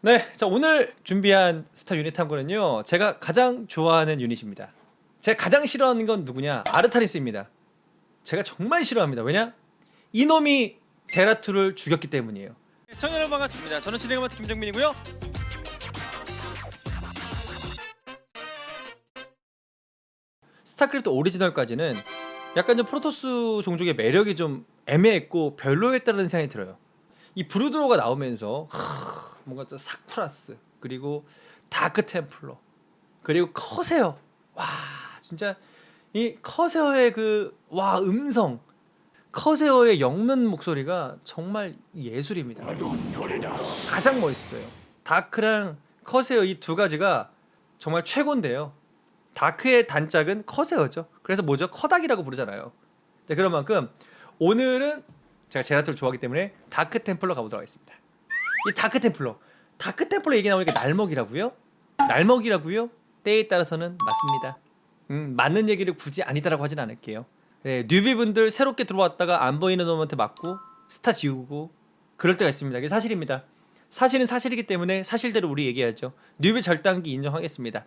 네, 자 오늘 준비한 스타 유닛 탐구는요. 제가 가장 좋아하는 유닛입니다. 제가 가장 싫어하는 건 누구냐? 아르타리스입니다. 제가 정말 싫어합니다. 왜냐? 이놈이 제라투를 죽였기 때문이에요. 시청자 여러분 반갑습니다. 저는 진행을 맡은 김정민이고요. 스타크래프트 오리지널까지는 약간 좀 프로토스 종족의 매력이 좀 애매했고 별로였다는 생각이 들어요. 이 브루드로가 나오면서 하, 뭔가 좀 사쿠라스 그리고 다크 템플러 그리고 커세어 와 진짜 이 커세어의 그 와 음성 커세어의 영문 목소리가 정말 예술입니다. 가장 멋있어요. 다크랑 커세어 이 두 가지가 정말 최고인데요. 다크의 단짝은 커세어죠. 그래서 뭐죠? 커닥이라고 부르잖아요. 네, 그런 만큼 오늘은 제가 제라토를 좋아하기 때문에 다크 템플러 가보도록 하겠습니다. 이 다크 템플러, 다크 템플러 얘기 나오니까 날먹이라고요? 날먹이라고요? 때에 따라서는 맞습니다. 음, 맞는 얘기를 굳이 아니다라고 하진 않을게요. 네, 뉴비분들 새롭게 들어왔다가 안 보이는 놈한테 맞고 스타 지우고 그럴 때가 있습니다. 이게 사실입니다. 사실은 사실이기 때문에 사실대로 우리 얘기하죠. 뉴비 절단기 인정하겠습니다.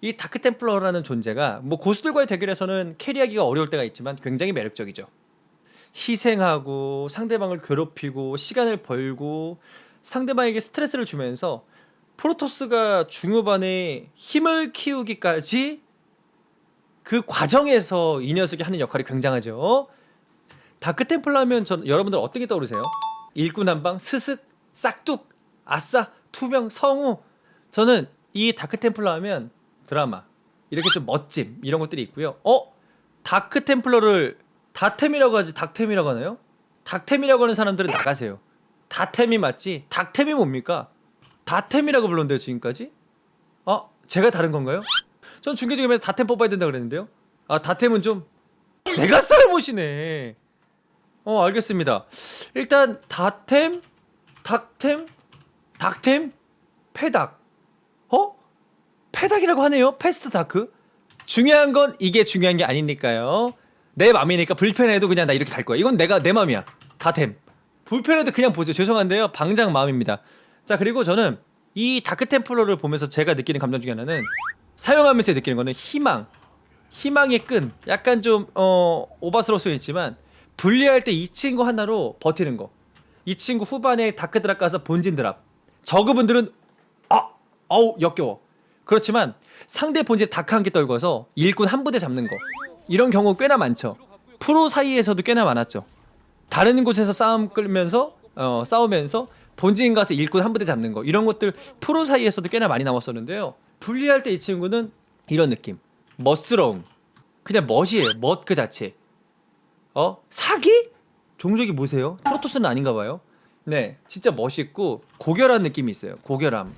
이 다크 템플러라는 존재가 뭐 고수들과의 대결에서는 캐리하기가 어려울 때가 있지만 굉장히 매력적이죠. 희생하고 상대방을 괴롭히고 시간을 벌고 상대방에게 스트레스를 주면서 프로토스가 중후반에 힘을 키우기까지 그 과정에서 이 녀석이 하는 역할이 굉장하죠. 다크 템플러 하면 전 여러분들 어떻게 떠오르세요? 일꾼 한방 스슥 싹둑 아싸 투명 성우 저는 이 다크 템플러 하면 드라마 이렇게 좀 멋짐 이런 것들이 있고요. 어 다크 템플러를 다템이라고 하지 닥템이라고 하나요? 닥템이라고 하는 사람들은 나가세요. 다템이 맞지? 닥템이 뭡니까? 다템이라고 불렀는데요 지금까지? 어 제가 다른 건가요? 전 중계 중에 다템 뽑아야 된다 그랬는데요. 아 다템은 좀 내가 쌀못이네. 어 알겠습니다. 일단 다템, 닥템, 닥템, 페닥. 어? 페닥이라고 하네요. 패스트 다크. 중요한 건 이게 중요한 게 아니니까요. 내 맘이니까 불편해도 그냥 나 이렇게 갈 거야. 이건 내가 내 맘이야. 다템. 불편해도 그냥 보죠. 죄송한데요. 방장 마음입니다. 자 그리고 저는 이 다크 템플러를 보면서 제가 느끼는 감정 중에 하나는 사용하면서 느끼는 거는 희망. 희망의 끈. 약간 좀 어, 오바스러울 수 있지만 분리할 때 이 친구 하나로 버티는 거. 이 친구 후반에 다크 드랍 가서 본진 드랍. 저그분들은 아, 아우 역겨워. 그렇지만 상대 본진 다크 한 개 떨궈서 일꾼 한 부대 잡는 거. 이런 경우 꽤나 많죠. 프로 사이에서도 꽤나 많았죠. 다른 곳에서 싸움 끌면서 어, 싸우면서 본진 가서 일꾼 한 부대 잡는 거 이런 것들 프로 사이에서도 꽤나 많이 나왔었는데요. 분리할 때 이 친구는 이런 느낌, 멋스러움, 그냥 멋이에요. 멋 그 자체. 어 사기? 종족이 뭐세요? 프로토스는 아닌가 봐요. 네, 진짜 멋있고 고결한 느낌이 있어요. 고결함.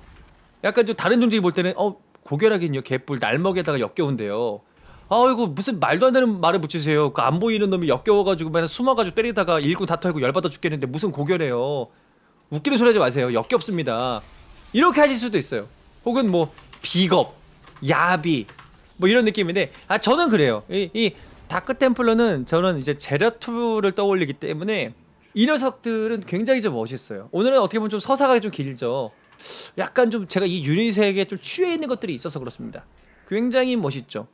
약간 좀 다른 종족이 볼 때는 어 고결하긴요. 개뿔 날먹에다가 역겨운데요. 아이고 무슨 말도 안 되는 말을 붙이세요. 그 안 보이는 놈이 역겨워가지고 맨날 숨어가지고 때리다가 일꾼 다 털고 열받아 죽겠는데 무슨 고결해요. 웃기는 소리 하지 마세요. 역겹습니다. 이렇게 하실 수도 있어요. 혹은 뭐 비겁, 야비 뭐 이런 느낌인데 아 저는 그래요. 이, 이 다크 템플러는 저는 이제 제라투를 떠올리기 때문에 이 녀석들은 굉장히 좀 멋있어요. 오늘은 어떻게 보면 좀 서사가 좀 길죠. 약간 좀 제가 이 유닛에게 좀 취해 있는 것들이 있어서 그렇습니다. 굉장히 멋있죠.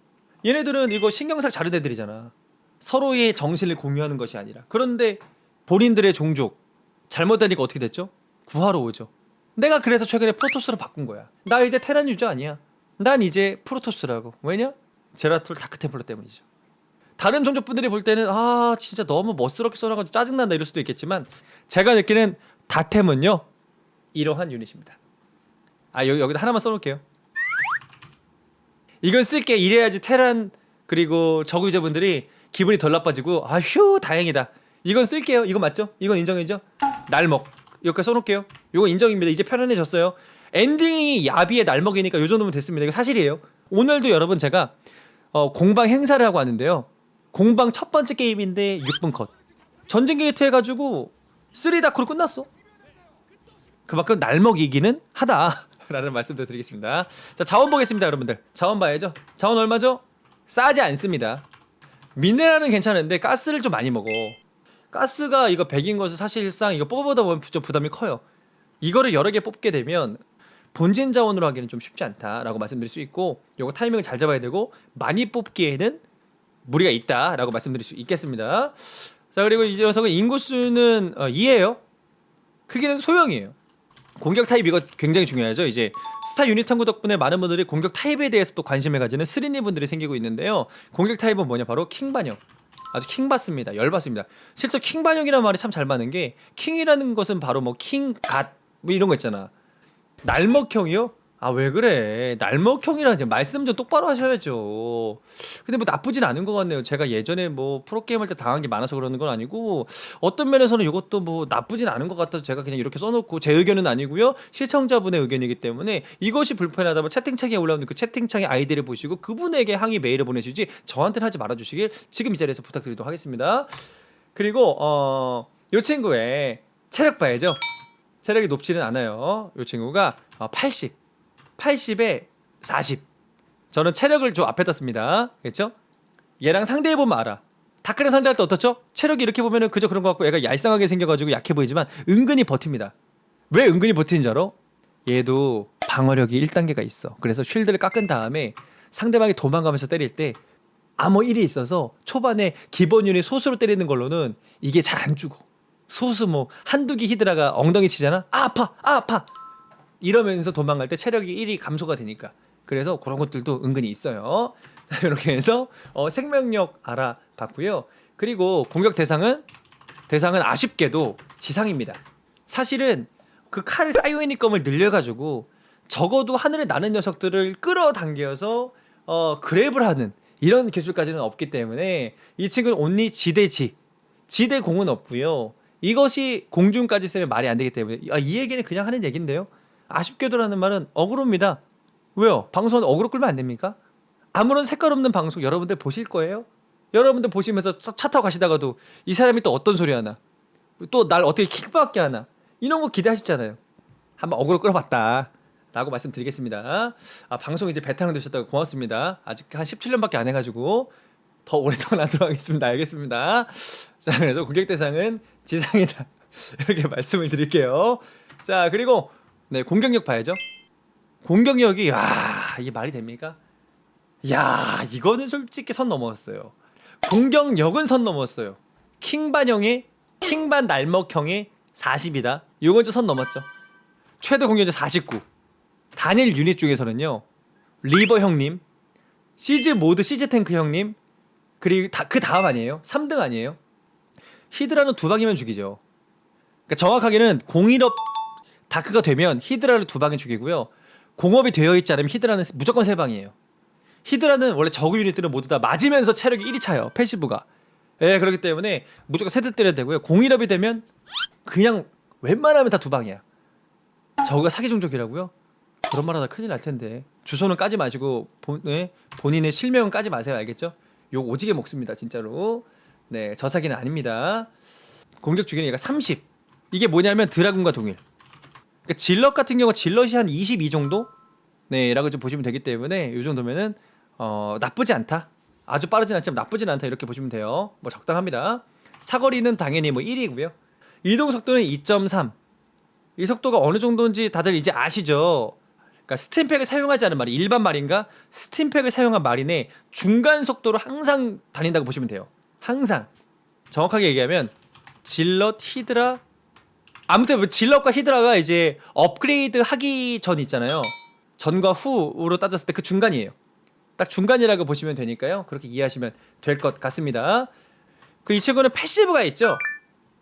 얘네들은 이거 신경삭 자른 애들이잖아. 서로의 정신을 공유하는 것이 아니라. 그런데 본인들의 종족 잘못되니까 어떻게 됐죠? 구하러 오죠. 내가 그래서 최근에 프로토스로 바꾼 거야. 나 이제 테란 유저 아니야. 난 이제 프로토스라고. 왜냐? 제라툴 다크템플러 때문이죠. 다른 종족분들이 볼 때는 아 진짜 너무 멋스럽게 써놔가지고 짜증난다 이럴 수도 있겠지만 제가 느끼는 다템은요 이러한 유닛입니다. 아 여기 여기다 하나만 써놓을게요. 이건 쓸게 이래야지 테란 그리고 저그 유저분들이 기분이 덜 나빠지고 아휴 다행이다. 이건 쓸게요. 이거 맞죠? 이건 인정이죠? 날먹 여기까지 써놓을게요. 이거 인정입니다. 이제 편안해졌어요. 엔딩이 야비의 날먹이니까 요 정도면 됐습니다. 이거 사실이에요. 오늘도 여러분 제가 어, 공방 행사를 하고 왔는데요. 공방 첫 번째 게임인데 6분 컷. 전쟁 게이트 해가지고 3다크로 끝났어. 그만큼 날먹이기는 하다 라는 말씀도 드리겠습니다. 자 자원 보겠습니다, 여러분들. 자원 봐야죠. 자원 얼마죠? 싸지 않습니다. 미네랄은 괜찮은데 가스를 좀 많이 먹어. 가스가 이거 100인 것은 사실상 이거 뽑아보다 보면 좀 부담이 커요. 이거를 여러 개 뽑게 되면 본진 자원으로 하기는 좀 쉽지 않다라고 말씀드릴 수 있고 요거 타이밍을 잘 잡아야 되고 많이 뽑기에는 무리가 있다라고 말씀드릴 수 있겠습니다. 자 그리고 이 녀석은 인구수는 어, 2예요. 크기는 소형이에요. 공격 타입 이거 굉장히 중요하죠. 이제 스타 유닛 탐구 덕분에 많은 분들이 공격 타입에 대해서 또 관심을 가지는 스리니 분들이 생기고 있는데요. 공격 타입은 뭐냐 바로 킹 반영. 아주 킹 받습니다. 열 받습니다. 실제 킹 반영이라는 말이 참 잘 맞는 게 킹이라는 것은 바로 뭐 킹 갓 뭐 이런 거 있잖아. 날먹형이요? 아 왜 그래? 날먹형이라지 말씀 좀 똑바로 하셔야죠. 근데 뭐 나쁘진 않은 것 같네요. 제가 예전에 뭐 프로게임 할 때 당한 게 많아서 그러는 건 아니고 어떤 면에서는 이것도 뭐 나쁘진 않은 것 같아서 제가 그냥 이렇게 써놓고 제 의견은 아니고요. 시청자분의 의견이기 때문에 이것이 불편하다면 채팅창에 올라오는 그 채팅창의 아이디를 보시고 그분에게 항의 메일을 보내주지 저한테는 하지 말아주시길 지금 이 자리에서 부탁드리도록 하겠습니다. 그리고 어 요 친구의 체력 봐야죠. 체력이 높지는 않아요. 요 친구가 어, 80 80에 40. 저는 체력을 좀 앞에다 씁니다. 그렇죠? 얘랑 상대해 보면 알아. 다크랑 상대할 때 어떻죠? 체력이 이렇게 보면은 그저 그런 것 같고 얘가 얄쌍하게 생겨가지고 약해 보이지만 은근히 버팁니다. 왜 은근히 버티는 줄 알아? 얘도 방어력이 1단계가 있어. 그래서 쉴드를 깎은 다음에 상대방이 도망가면서 때릴 때 암호 1이 있어서 초반에 기본 유닛 소수로 때리는 걸로는 이게 잘 안 죽어. 소수 뭐 한두 기 히드라가 엉덩이 치잖아. 아 아파, 아 아파. 이러면서 도망갈 때 체력이 1이 감소가 되니까 그래서 그런 것들도 은근히 있어요. 자 이렇게 해서 어, 생명력 알아봤고요. 그리고 공격 대상은 대상은 아쉽게도 지상입니다. 사실은 그칼 사이오닉 검을 늘려가지고 적어도 하늘에 나는 녀석들을 끌어당겨서 어, 그랩을 하는 이런 기술까지는 없기 때문에 이 친구는 온리 지대지 지대 공은 없고요. 이것이 공중까지 쓰면 말이 안 되기 때문에 아, 이 얘기는 그냥 하는 얘긴데요. 아쉽게도라는 말은 어그로입니다. 왜요? 방송은 어그로 끌면 안 됩니까? 아무런 색깔 없는 방송 여러분들 보실 거예요? 여러분들 보시면서 차, 차 타고 가시다가도 이 사람이 또 어떤 소리 하나? 또 날 어떻게 킥받게 하나? 이런 거 기대하시잖아요. 한번 어그로 끌어봤다. 라고 말씀드리겠습니다. 아, 방송 이제 베테랑 되셨다고 고맙습니다. 아직 한 17년밖에 안 해가지고 더 오랫동안 하도록 하겠습니다. 알겠습니다. 자, 그래서 고객 대상은 지상이다. 이렇게 말씀을 드릴게요. 자, 그리고 네, 공격력 봐야죠. 공격력이 와, 이게 말이 됩니까? 야, 이거는 솔직히 선 넘었어요. 공격력은 선 넘었어요. 킹반형의 킹반 날먹형의 40이다. 요건 좀 선 넘었죠. 최대 공격력 49. 단일 유닛 중에서는요. 리버 형님, 시즈 모드 시즈 탱크 형님, 그리고 다, 그 다음 아니에요? 3등 아니에요? 히드라는 두 방이면 죽이죠. 그러니까 정확하게는 공일업 다크가 되면 히드라를 두 방에 죽이고요. 공업이 되어 있지 않으면 히드라는 무조건 세 방이에요. 히드라는 원래 저그 유닛들은 모두 다 맞으면서 체력이 1이 차요. 패시브가. 예, 그렇기 때문에 무조건 세대 때려야 되고요. 공일업이 되면 그냥 웬만하면 다 두 방이야. 저그가 사기 종족이라고요? 그런 말 하다 큰일 날 텐데. 주소는 까지 마시고 본, 예? 본인의 실명은 까지 마세요. 알겠죠? 욕 오지게 먹습니다. 진짜로. 네, 저 사기는 아닙니다. 공격 주기는 얘가 30. 이게 뭐냐면 드라군과 동일. 그러니까 질럿 같은 경우 질럿이 한 22 정도? 네라고 좀 보시면 되기 때문에 이 정도면은 어, 나쁘지 않다. 아주 빠르진 않지만 나쁘진 않다 이렇게 보시면 돼요. 뭐 적당합니다. 사거리는 당연히 뭐 1이고요. 이동 속도는 2.3. 이 속도가 어느 정도인지 다들 이제 아시죠? 그러니까 스팀팩을 사용하지 않은 말이 일반 말인가? 스팀팩을 사용한 말이네 중간 속도로 항상 다닌다고 보시면 돼요. 항상 정확하게 얘기하면 질럿 히드라 아무튼 뭐 질럿과 히드라가 이제 업그레이드 하기 전 있잖아요. 전과 후로 따졌을 때 그 중간이에요. 딱 중간이라고 보시면 되니까요. 그렇게 이해하시면 될 것 같습니다. 그 이 친구는 패시브가 있죠.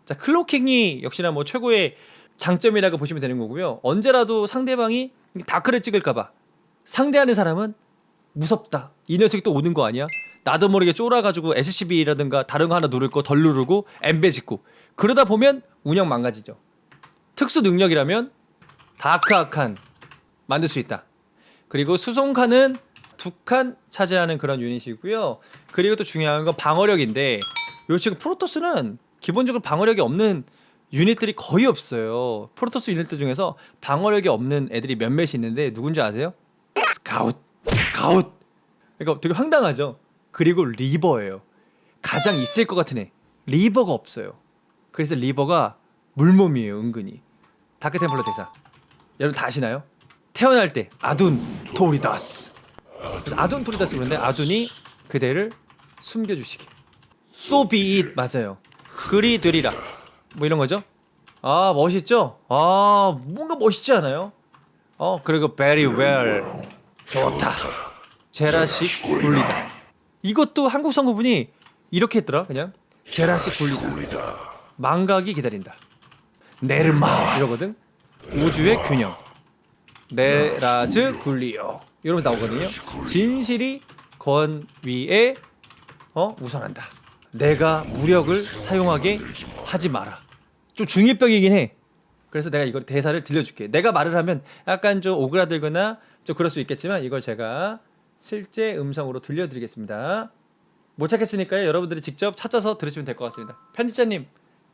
자 클로킹이 역시나 뭐 최고의 장점이라고 보시면 되는 거고요. 언제라도 상대방이 다크를 찍을까봐 상대하는 사람은 무섭다. 이 녀석이 또 오는 거 아니야? 나도 모르게 쫄아가지고 SCB라든가 다른 거 하나 누를 거 덜 누르고 엠베 짓고 그러다 보면 운영 망가지죠. 특수 능력이라면 다크아칸 만들 수 있다. 그리고 수송칸은 두 칸 차지하는 그런 유닛이고요. 그리고 또 중요한 건 방어력인데 요 지금 프로토스는 기본적으로 방어력이 없는 유닛들이 거의 없어요. 프로토스 유닛들 중에서 방어력이 없는 애들이 몇몇이 있는데 누군지 아세요? 스카웃, 스카웃. 그러니까 되게 황당하죠. 그리고 리버예요. 가장 있을 것 같은 애. 리버가 없어요. 그래서 리버가 물몸이에요, 은근히. 다크 템플러 대사. 여러분 다 아시나요? 태어날 때 아둔 토리다스. 아둔 토리다스 그런데 아둔이 그대를 숨겨주시게. So be it 맞아요. 그리 되리라. 뭐 이런 거죠? 아 멋있죠? 아 뭔가 멋있지 않아요? 어 그리고 very well 좋다. 제라식 굴리다. 이것도 한국 성구분이 이렇게 했더라 그냥 제라식 굴리다. 망각이 기다린다. 네르마 이러거든. 우주의 균형. 네라즈 굴리오 이러면서 나오거든요. 진실이 권위에 어 우선한다. 내가 무력을 사용하게 하지 마라. 좀 중이병이긴 해. 그래서 내가 이걸 대사를 들려줄게. 내가 말을 하면 약간 좀 오그라들거나 좀 그럴 수 있겠지만 이걸 제가 실제 음성으로 들려드리겠습니다. 못 찾겠으니까요. 여러분들이 직접 찾아서 들으시면 될 것 같습니다. 편집자님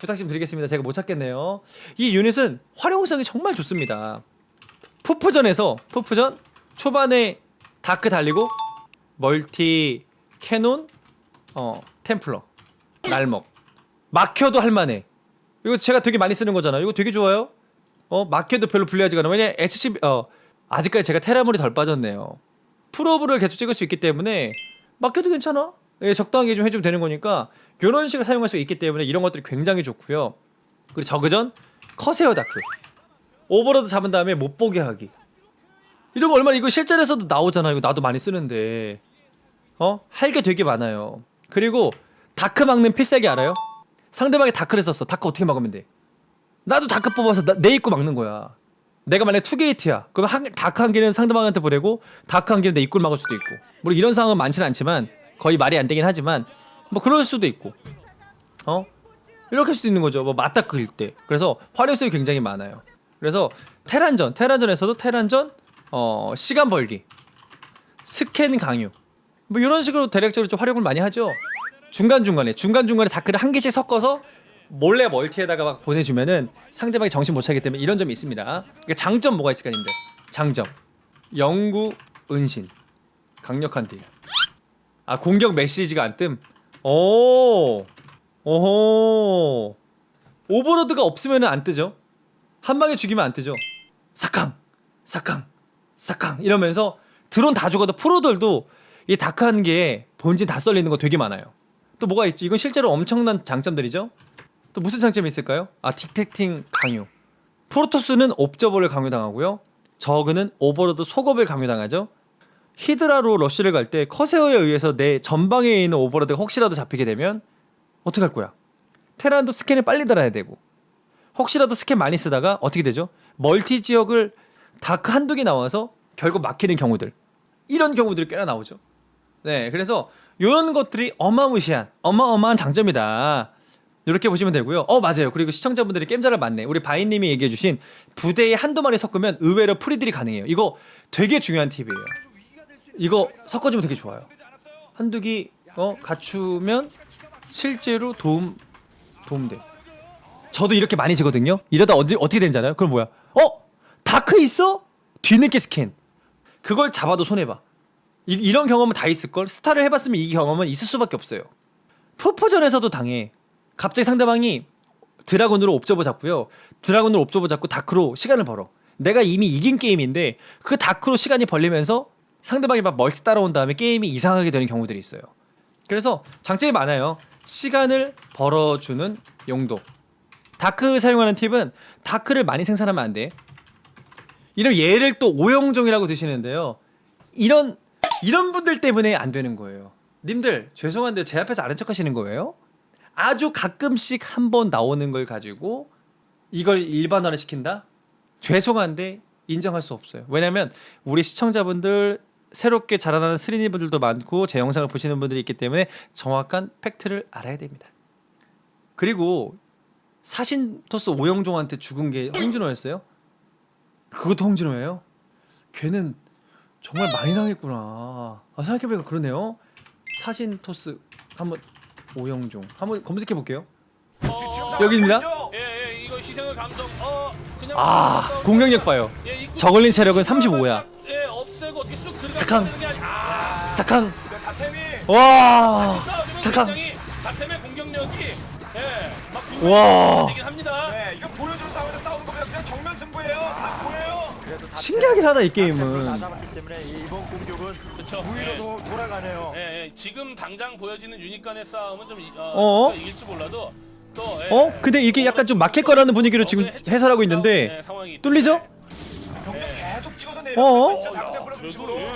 부탁 좀 드리겠습니다. 제가 못 찾겠네요. 이 유닛은 활용성이 정말 좋습니다. 푸프전에서 푸프전 초반에 다크 달리고 멀티 캐논 어 템플러 날먹 막혀도 할만해. 이거 제가 되게 많이 쓰는 거잖아요. 이거 되게 좋아요. 어 막혀도 별로 불리하지가 않아. 왜냐 SC 어 아직까지 제가 테라물이 덜 빠졌네요. 풀오브를 계속 찍을 수 있기 때문에 막혀도 괜찮아. 예, 적당하게 좀 해주면 되는 거니까 이런 식으로 사용할 수 있기 때문에 이런 것들이 굉장히 좋고요. 그리고 저그전 커세어 다크 오버로드 잡은 다음에 못 보게 하기. 이런 거 얼마나 이거 실전에서도 나오잖아. 이거 나도 많이 쓰는데 어 할 게 되게 많아요. 그리고 다크 막는 필살기 알아요? 상대방이 다크를 썼어. 다크 어떻게 막으면 돼? 나도 다크 뽑아서 나, 내 입구 막는 거야. 내가 만약에 투게이트야. 그럼 한, 다크 한 개는 상대방한테 보내고 다크 한 개는 내 입구를 막을 수도 있고. 물론 이런 상황은 많지는 않지만 거의 말이 안 되긴 하지만 뭐 그럴 수도 있고. 어? 이렇게 할 수도 있는 거죠. 뭐 맞다 그릴 때. 그래서 활용성이 굉장히 많아요. 그래서 테란전, 테란전에서도 테란전 어, 시간 벌기, 스캔 강요. 뭐 이런 식으로 대략적으로 좀 활용을 많이 하죠. 중간 중간에 중간 중간에 다크를 한 개씩 섞어서 몰래 멀티에다가 막 보내주면은 상대방이 정신 못 차기 때문에 이런 점이 있습니다. 그러니까 장점 뭐가 있을까 님들? 장점 영구 은신 강력한 딜. 아 공격 메시지가 안 뜸. 오, 오호. 오버로드가 없으면은 안 뜨죠. 한 방에 죽이면 안 뜨죠. 사캉, 사캉, 사캉 이러면서 드론 다 죽어도 프로들도 이 다크 한 개에 본진 다 썰리는 거 되게 많아요. 또 뭐가 있지? 이건 실제로 엄청난 장점들이죠. 또 무슨 장점이 있을까요? 아 틱택팅 강요. 프로토스는 옵저버를 강요당하고요. 저그는 오버로드 속업을 강요당하죠. 히드라로 러쉬를 갈 때 커세어에 의해서 내 전방에 있는 오버로드가 혹시라도 잡히게 되면 어떻게 할 거야? 테란도 스캔을 빨리 달아야 되고 혹시라도 스캔 많이 쓰다가 어떻게 되죠? 멀티 지역을 다크 한두 개 나와서 결국 막히는 경우들 이런 경우들이 꽤나 나오죠. 네, 그래서 이런 것들이 어마무시한 어마어마한 장점이다. 이렇게 보시면 되고요. 어 맞아요. 그리고 시청자분들이 게임잘을 맞네. 우리 바이님이 얘기해주신 부대에 한두 마리 섞으면 의외로 프리들이 가능해요. 이거 되게 중요한 팁이에요. 이거 섞어주면 되게 좋아요. 한두 기 어, 갖추면 실제로 도움 도움 돼. 저도 이렇게 많이 지거든요. 이러다 언제 어떻게 되는지 알아요? 그럼 뭐야? 어 다크 있어? 뒤늦게 스캔. 그걸 잡아도 손해 봐. 이, 이런 경험은 다 있을 걸. 스타를 해봤으면 이 경험은 있을 수밖에 없어요. 푸푸전에서도 당해. 갑자기 상대방이 드라곤으로 옵저버 잡고요. 드라곤으로 옵저버 잡고 다크로 시간을 벌어. 내가 이미 이긴 게임인데 그 다크로 시간이 벌리면서 상대방이 막 멀티 따라온 다음에 게임이 이상하게 되는 경우들이 있어요. 그래서 장점이 많아요. 시간을 벌어주는 용도. 다크 사용하는 팁은 다크를 많이 생산하면 안 돼. 이런 얘를 또 오영종이라고 드시는데요. 이런 이런 분들 때문에 안 되는 거예요. 님들 죄송한데 제 앞에서 아는 척하시는 거예요? 아주 가끔씩 한 번 나오는 걸 가지고 이걸 일반화를 시킨다? 죄송한데 인정할 수 없어요. 왜냐면 우리 시청자분들 새롭게 자라나는 스리니 분들도 많고 제 영상을 보시는 분들이 있기 때문에 정확한 팩트를 알아야 됩니다. 그리고 사신 토스 오영종한테 죽은 게 홍진호였어요? 그것도 홍진호예요? 걔는 정말 많이 당했구나. 아, 생각해보니까 그러네요. 사신 토스 한번 오영종 한번 검색해 볼게요. 여기입니다. 예, 예, 이거 희생을 감성. 어, 그냥 아 공격력 봐요. 예, 입구- 저글링 체력은 35야. 사캉. 사캉. 와. 사캉. 다템의 공격력이 예, 막 와. 되긴 합니다. 네, 이거 보여주는 싸움에서 싸우는 겁니다. 그냥 정면 신기하긴 하다, 이 게임은. 다 잡았기 때문에 이번 공격은 그쵸. 무위로 예. 도- 돌아가네요. 예, 예. 지금 당장 보여지는 유닛 간의 싸움은 좀 이- 어, 어? 어? 이길지 몰라도 또 예. 어? 근데 이게 약간 좀 막힐 거라는 분위기로 지금 해설하고 있는데 예, 상황이 뚫리죠? 어? 어. 예.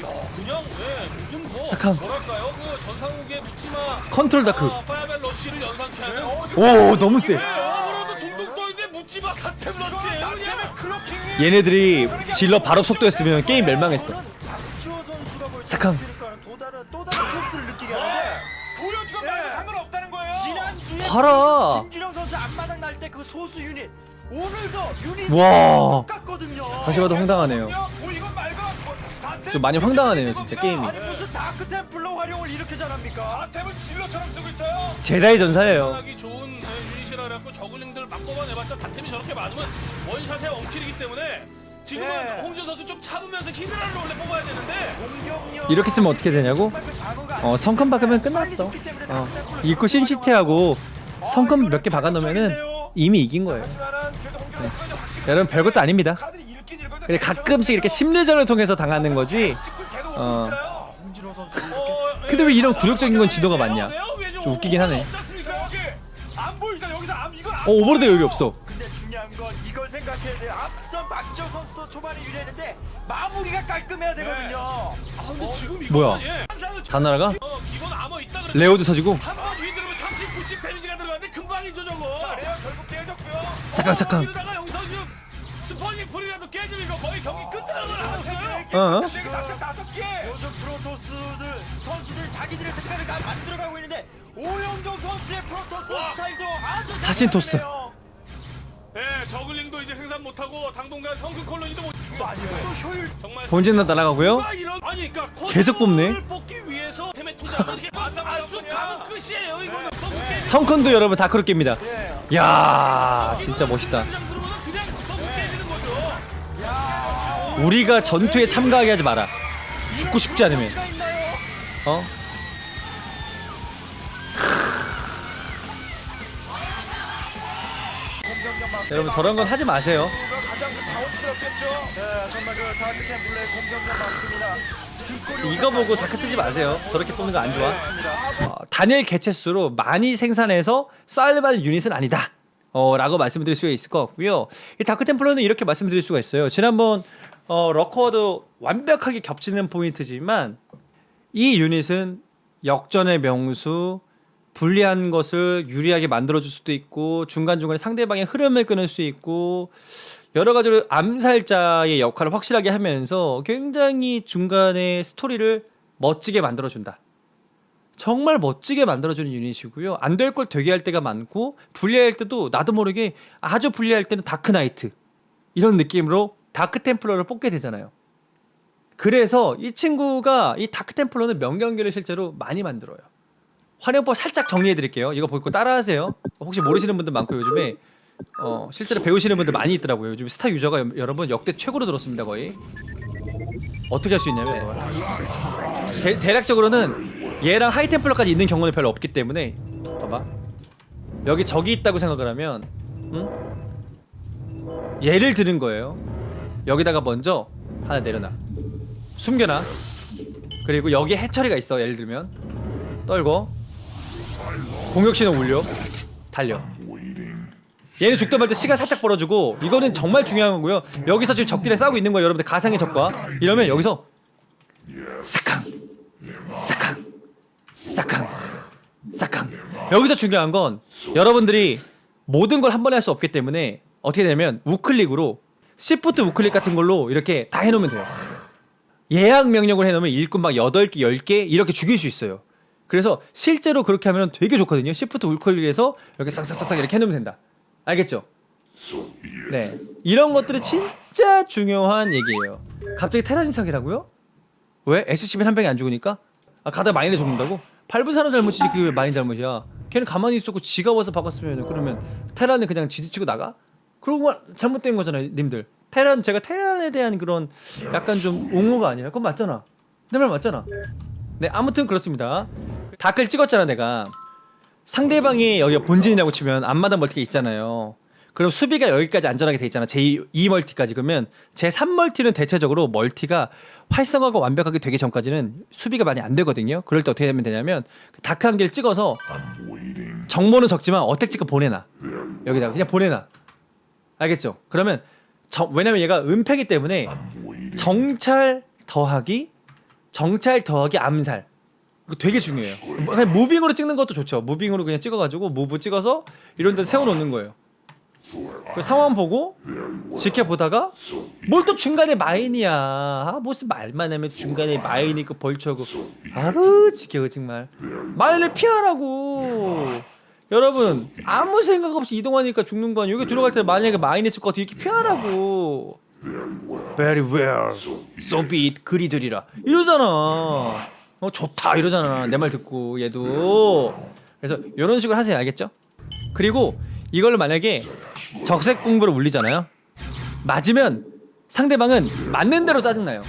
야, 그냥 예, 무슨 뭐. 뭐랄까요? 그 전상욱의 묻지마 컨트롤 다크. 아, 파이어벨 러쉬를 연상케 하는 어, 지금 오 너무 세. 저으로도 둥둥 떠있는데 묻지마 갓템 러쉬예요 그냥 클로킹이 얘네들이 질러 발업 속도였으면 게임 멸망했어. 또 다른 코스를 느끼게 하는데 보여주건 말고 상관없다는 거예요 지난주에 봐라. 김준영 선수 앞마당 날 때 그 소수 유닛 와. 똑같거든요. 다시 봐도 황당하네요. 뭐좀 많이 황당하네요, 진짜 게임이. 아니 무슨 다크 템플러 활용을 이렇게 잘합니까? 다템은 진로처럼 쓰고 있어요. 제다의 전사예요. 하기 좋은 예, 유닛이라 그래갖고 저글링들 막 뽑아내봤자 다템이 저렇게 많으면 원샷에 엉킬이기 때문에 지금은 네. 홍준 선수 좀 참으면서 히드라를 원래 뽑아야 되는데 공격력 이렇게 쓰면 어떻게 되냐고? 어 성큼 박으면 끝났어. 어 이코 심시티하고 성큼 몇 개 박아 놓으면은 이미 이긴 거예요. 네. 여러분 별것도 아닙니다. 근데 가끔씩 이렇게 심리전을 통해서 당하는 거지. 어. 홍진호 선수 어, 근데 왜 이런 굴욕적인 건? 많냐? 왜요? 왜좀 좀 웃기긴 하네. 어 오버로드 여기 없어. 근데 중요한 건 이걸 생각해야 돼요. 앞선 박지호 선수도 초반에 유리했는데 마무리가 깔끔해야 되거든요. 아 근데 지금 이거 뭐야? 예. 다 날아가? 어, 기본 아머 있다. 레오도 터지고. 한번 휘두르면 30, 90 데미지가 들어가는데 금방이죠 저거. 자, 레어 결국 깨졌고요. 잠깐 잠깐. 스퍼니 풀이라도 깨지면 이거 거의 경기 끝나는 걸 알았어요. 어? 지금 다섯 다섯 개. 요즘 프로토스들 선수들 자기들의 색깔을 다 만들어가고 있는데 오영종 선수의 프로토스 와. 스타일도 아주 사신 토스. 예, 저글링도 이제 생산 못하고 당분간 성큼 콜로니도 못. 아니요. 또 효율 정말. 본진 다 날아가고요. 이런 아니 그러니까 계속 뽑네. 뽑기 위해서 투자하는 게 알수 가면 끝이에요 이거는. 깨지는 성큰도 여러분 다크로 깹니다. 예. 야 진짜 멋있다. 우리가 전투에 참가하게 하지 마라. 죽고 싶지 않으면. 어? 여러분 저런 건 하지 마세요. 이거 보고 다크 쓰지 마세요. 저렇게 뽑는 거 안 좋아. 네, 어, 단일 개체수로 많이 생산해서 쌓을 만한 유닛은 아니다. 어, 라고 말씀드릴 수가 있을 것 같고요. 이 다크 템플러는 이렇게 말씀드릴 수가 있어요. 지난번 어, 러커와도 완벽하게 겹치는 포인트지만 이 유닛은 역전의 명수, 불리한 것을 유리하게 만들어줄 수도 있고 중간중간에 상대방의 흐름을 끊을 수 있고 여러 가지로 암살자의 역할을 확실하게 하면서 굉장히 중간에 스토리를 멋지게 만들어준다. 정말 멋지게 만들어주는 유닛이고요. 안 될 걸 되게 할 때가 많고 불리할 때도 나도 모르게 아주 불리할 때는 다크나이트 이런 느낌으로 다크 템플러를 뽑게 되잖아요. 그래서 이 친구가 이 다크 템플러는 명경기를 실제로 많이 만들어요. 활용법 살짝 정리해 드릴게요. 이거 보고 따라하세요. 혹시 모르시는 분들 많고 요즘에 어, 실제로 배우시는 분들 많이 있더라고요. 요즘 스타 유저가 여- 여러분 역대 최고로 들었습니다 거의. 어떻게 할 수 있냐면 대, 대략적으로는 얘랑 하이템플러까지 있는 경우는 별로 없기 때문에 봐봐 여기 적이 있다고 생각을 하면 응? 얘를 드는 거예요. 여기다가 먼저 하나 내려놔. 숨겨놔. 그리고 여기에 해처리가 있어 예를 들면. 떨고 공격 신호 울려. 달려. 얘는 죽다 말때 시간 살짝 벌어주고 이거는 정말 중요한 거고요. 여기서 지금 적들이 싸우고 있는 거예요 여러분들. 가상의 적과. 이러면 여기서 사캉. 사캉. 사캉. 사캉. 여기서 중요한 건 여러분들이 모든 걸 한 번에 할 수 없기 때문에 어떻게 되냐면 우클릭으로 시프트 우클릭 같은 걸로 이렇게 다 해놓으면 돼요 예약 명령을 해놓으면 일꾼 막 8개, 10개 이렇게 죽일 수 있어요. 그래서 실제로 그렇게 하면 되게 좋거든요. 시프트 울클릭해서 이렇게 싹싹싹싹 이렇게 해놓으면 된다. 알겠죠? 네. 이런 것들이 진짜 중요한 얘기예요. 갑자기 테란이 사기라고요? 왜? SCP 한 병이 안 죽으니까? 아, 가다 마인에 죽는다고? 밟은 사람 잘못이지 그게 왜 마인 잘못이야. 걔는 가만히 있었고 지가 와서 박았으면 그러면 테란은 그냥 지지치고 나가? 거 잘못된 거잖아요, 님들. 테란 제가 테란에 대한 그런 약간 좀 옹호가 아니라 그건 맞잖아. 내 말 맞잖아. 네, 아무튼 그렇습니다. 다크를 찍었잖아, 내가. 상대방이 여기가 본진이라고 치면 앞마당 멀티가 있잖아요. 그럼 수비가 여기까지 안전하게 돼 있잖아. 제2 2 멀티까지 그러면 제3 멀티는 대체적으로 멀티가 활성화가 완벽하게 되기 전까지는 수비가 많이 안 되거든요. 그럴 때 어떻게 하면 되냐면 그 다크 한 개를 찍어서 정보는 적지만 어택 찍어 보내놔. 여기다가 그냥 보내놔. 알겠죠? 그러면 정, 왜냐면 얘가 은폐기 때문에 정찰 더하기 정찰 더하기 암살 이거 되게 중요해요. 뭐 그냥 무빙으로 찍는 것도 좋죠. 무빙으로 그냥 찍어가지고 무브 찍어서 이런 데 세워놓는 거예요. 그 상황 보고 지켜보다가 뭘 또 중간에 마인이야. 아, 무슨 말만 하면 중간에 마인이 그 벌쳐고 아우 지겨워 정말. 마인을 피하라고. 여러분 아무 생각 없이 이동하니까 죽는 거 아니야. 여기 들어갈 때 만약에 것 같아 이렇게 피하라고. Very well. So be it. 그리들이라. 이러잖아. 어 좋다 이러잖아. 내 말 듣고 얘도. 그래서 이런 식으로 하세요. 알겠죠? 그리고 이걸 만약에 적색 공부를 울리잖아요. 맞으면 상대방은 맞는 대로 짜증나요.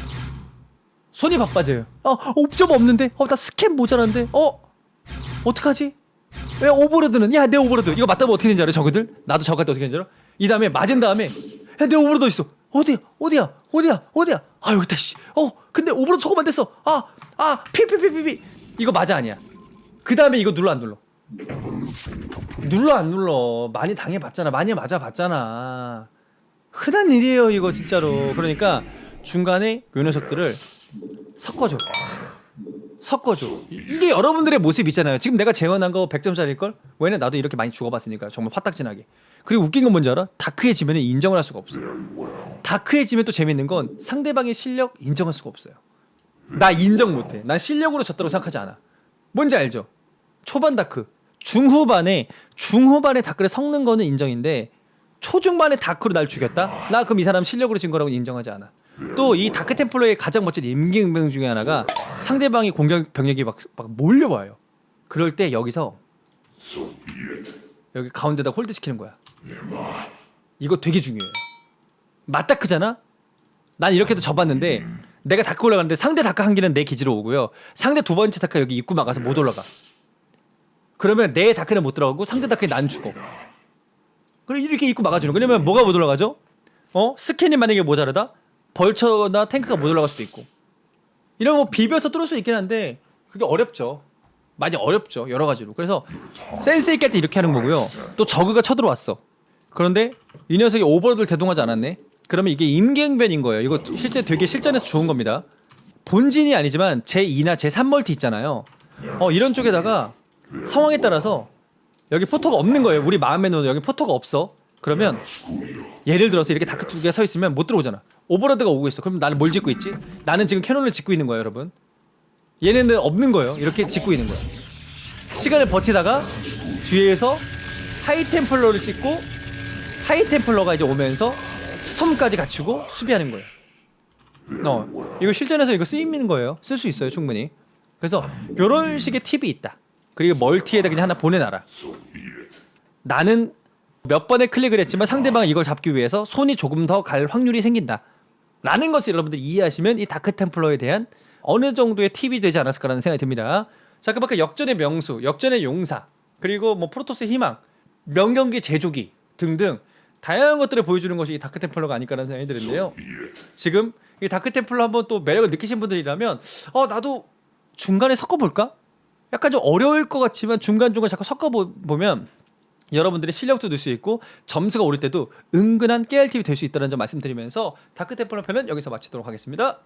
손이 바빠져요. 어, 옵점 없는데? 어, 나 스캔 모자란데? 어? 어떡하지? 왜 오버로드는? 야, 내 오버로드. 이거 맞다면 어떻게 되는지 알아? 저거들? 나도 저거 할때 어떻게 되는지 알아? 이 다음에 맞은 다음에 야, 내 오버로드 있어. 어디야? 어디야? 어디야? 어디야? 아, 여기 있다, 씨. 어, 근데 오버로드 소금 안 됐어. 아, 아, 피피피피피. 이거 맞아, 아니야? 그 다음에 이거 눌러, 안 눌러? 눌러 안 눌러 많이 당해봤잖아 많이 맞아봤잖아 흔한 일이에요 이거 진짜로 그러니까 중간에 요 녀석들을 섞어줘 섞어줘 이- 이게 여러분들의 모습이잖아요 지금 내가 재현한 거 100점짜리일 걸? 왜냐면 나도 이렇게 많이 죽어봤으니까 정말 화딱지나게 그리고 웃긴 건 뭔지 알아? 다크에 지면 인정을 할 수가 없어요 다크에 지면 또 재밌는 건 상대방의 실력 인정할 수가 없어요 나 인정 못해 난 실력으로 졌다고 생각하지 않아 뭔지 알죠? 초반 다크 중후반에 중후반에 다크를 섞는 거는 인정인데 초중반에 다크로 날 죽였다? 나 그럼 이 사람 실력으로 진 거라고 인정하지 않아. 또 이 다크 템플러의 가장 멋진 임기응변 중에 하나가 상대방이 공격 병력이 막, 막 몰려와요. 그럴 때 여기서 여기 가운데다 홀드 시키는 거야. 이거 되게 중요해요. 맞다크잖아? 난 이렇게도 접었는데 내가 다크 올라가는데 상대 다크 한 개는 내 기지로 오고요. 상대 두 번째 다크 여기 입구 막아서 못 올라가. 그러면 내 다크는 못 들어가고 상대 다크에 난 죽어. 그래 이렇게 입구 막아주는. 거. 그러면 뭐가 못 올라가죠? 어 스캔이 만약에 모자르다 벌처나 탱크가 못 올라갈 수도 있고. 이런 거 비벼서 뚫을 수 있긴 한데 그게 어렵죠. 많이 어렵죠 여러 가지로. 그래서 센스 있게 할 때 이렇게 하는 거고요. 또 저그가 쳐들어왔어. 그런데 이 녀석이 오버로드를 대동하지 않았네. 그러면 이게 임기응변인 거예요. 이거 실제 되게 실전에서 좋은 겁니다. 본진이 아니지만 제 2나 제 3멀티 있잖아요. 어 이런 쪽에다가 상황에 따라서 여기 포토가 없는 거예요. 우리 마음의 눈 여기 포토가 없어. 그러면 예를 들어서 이렇게 다크 두 개 서 있으면 못 들어오잖아. 오버로드가 오고 있어. 그럼 나는 뭘 짓고 있지? 나는 지금 캐논을 짓고 있는 거예요, 여러분. 얘네는 없는 거예요. 이렇게 짓고 있는 거예요. 시간을 버티다가 뒤에서 하이 템플러를 찍고 하이 템플러가 이제 오면서 스톰까지 갖추고 수비하는 거예요. 어, 이거 실전에서 이거 쓰이는 거예요. 쓸 수 있어요, 충분히. 그래서 이런 식의 팁이 있다. 그리고 멀티에다 그냥 하나 보내놔라. 나는 몇 번의 클릭을 했지만 상대방은 이걸 잡기 위해서 손이 조금 더 갈 확률이 생긴다. 라는 것을 여러분들이 이해하시면 이 다크 템플러에 대한 어느 정도의 팁이 되지 않았을까라는 생각이 듭니다. 자, 그 밖에 역전의 명수, 역전의 용사, 그리고 뭐 프로토스의 희망, 명경기 제조기 등등 다양한 것들을 보여주는 것이 이 다크 템플러가 아닐까라는 생각이 드는데요. 지금 이 다크 템플러 한번 또 매력을 느끼신 분들이라면 어 나도 중간에 섞어 볼까? 약간 좀 어려울 것 같지만 중간중간 자꾸 섞어 보면 여러분들의 실력도 늘 수 있고 점수가 오를 때도 은근한 깨알 팁이 될 수 있다는 점 말씀드리면서 다크 템플러 편은 여기서 마치도록 하겠습니다.